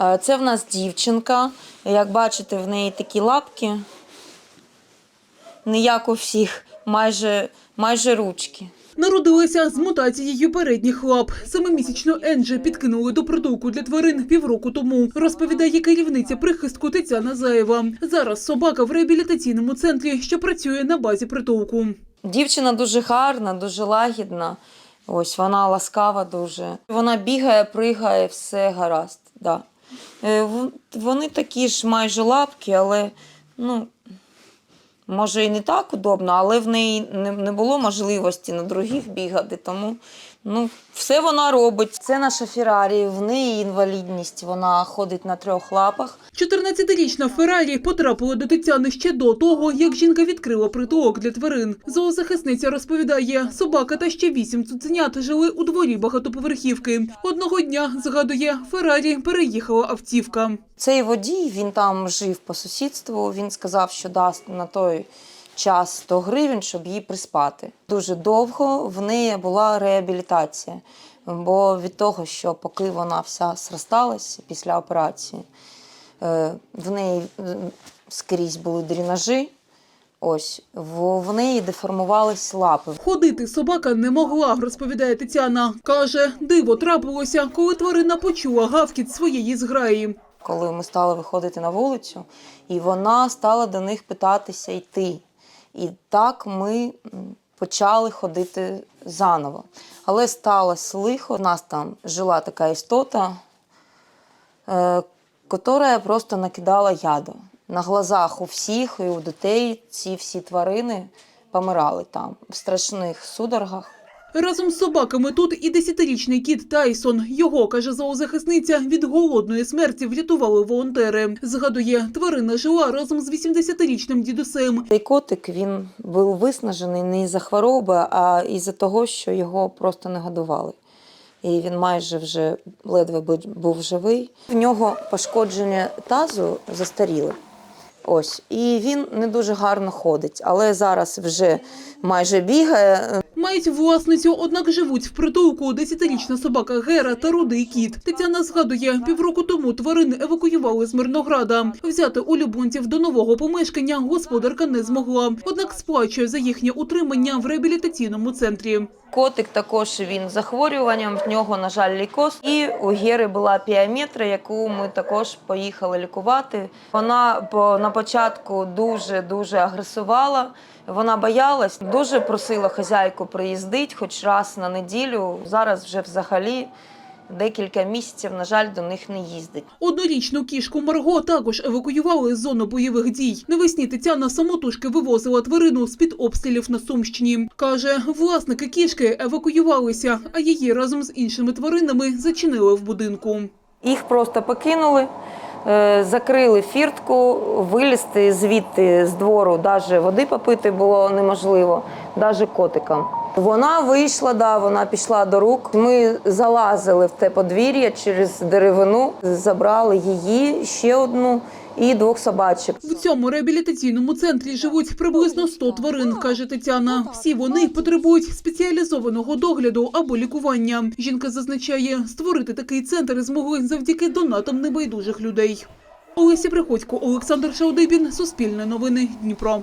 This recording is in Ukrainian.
Е, Це в нас дівчинка. Як бачите, в неї такі лапки. Не як у всіх, майже, майже ручки. Народилася з мутацією передніх лап. Семимісячну Енджі підкинули до притулку для тварин півроку тому. Розповідає керівниця прихистку Тетяна Заєва. Зараз собака в реабілітаційному центрі, що працює на базі притулку. Дівчина дуже гарна, дуже лагідна. Ось вона ласкава дуже. Вона бігає, пригає, все гаразд. Да. Е, Вони такі ж майже лапки, але ну, може і не так удобно, але в неї не, не було можливості на других бігати. Тому ну, все вона робить. Це наша Феррарі, в неї інвалідність, вона ходить на трьох лапах. 14-річна Феррарі потрапила до Тетяни ще до того, як жінка відкрила притулок для тварин. Зоозахисниця розповідає, собака та ще вісім цуценят жили у дворі багатоповерхівки. Одного дня, згадує, Феррарі переїхала автівка. Цей водій, він там жив по сусідству. Він сказав, що дасть на той час 100 гривень, щоб її приспати. Дуже довго в неї була реабілітація. Бо від того, що поки вона вся зросталась після операції, е, в неї е, скрізь були дренажі. Ось в неї деформувались лапи. Ходити собака не могла, розповідає Тетяна. Каже, диво трапилося, коли тварина почула гавкіт своєї зграї. коли ми стали виходити на вулицю, і вона стала до них питатися йти. І так ми почали ходити заново. Але сталося лихо. У нас там жила така істота, е, котра просто накидала яду. На глазах у всіх і у дітей ці всі тварини помирали там в страшних судорогах. Разом з собаками тут і десятирічний кіт Тайсон. Його, каже зоозахисниця, від голодної смерті врятували волонтери. Згадує, тварина жила разом з 80-річним дідусем. Цей котик він був виснажений не із-за хвороби, а із-за того, що його просто не годували. І він майже вже ледве бу- був живий. В нього пошкодження тазу застаріли. Ось, і він не дуже гарно ходить, але зараз вже майже бігає. Мають власницю, однак живуть в притулку десятирічна собака Гера та рудий кіт. Тетяна згадує, півроку тому тварин евакуювали з Мирнограда. Взяти улюбленців до нового помешкання господарка не змогла, однак сплачує за їхнє утримання в реабілітаційному центрі. Котик також він захворюванням, в нього, на жаль, лікоз. І у Гери була піаметра, яку ми також поїхали лікувати. Вона на початку дуже-дуже агресувала. Вона боялась, дуже просила хазяйку приїздити хоч раз на неділю. Зараз вже взагалі декілька місяців, на жаль, до них не їздить. Однорічну кішку Марго також евакуювали з зони бойових дій. Навесні Тетяна самотужки вивозила тварину з-під обстрілів на Сумщині. Каже, власники кішки евакуювалися, а її разом з іншими тваринами зачинили в будинку. Їх просто покинули, закрили фіртку, вилізти звідти з двору, навіть води попити було неможливо, навіть котикам. Вона вийшла, да, вона пішла до рук. Ми залазили в те подвір'я через деревину, забрали її, ще одну і двох собачок. В цьому реабілітаційному центрі живуть приблизно 100 тварин, каже Тетяна. Всі вони потребують спеціалізованого догляду або лікування. Жінка зазначає, створити такий центр змогли завдяки донатам небайдужих людей. Олеся Приходько, Олександр Шаудибін, Суспільне новини, Дніпро.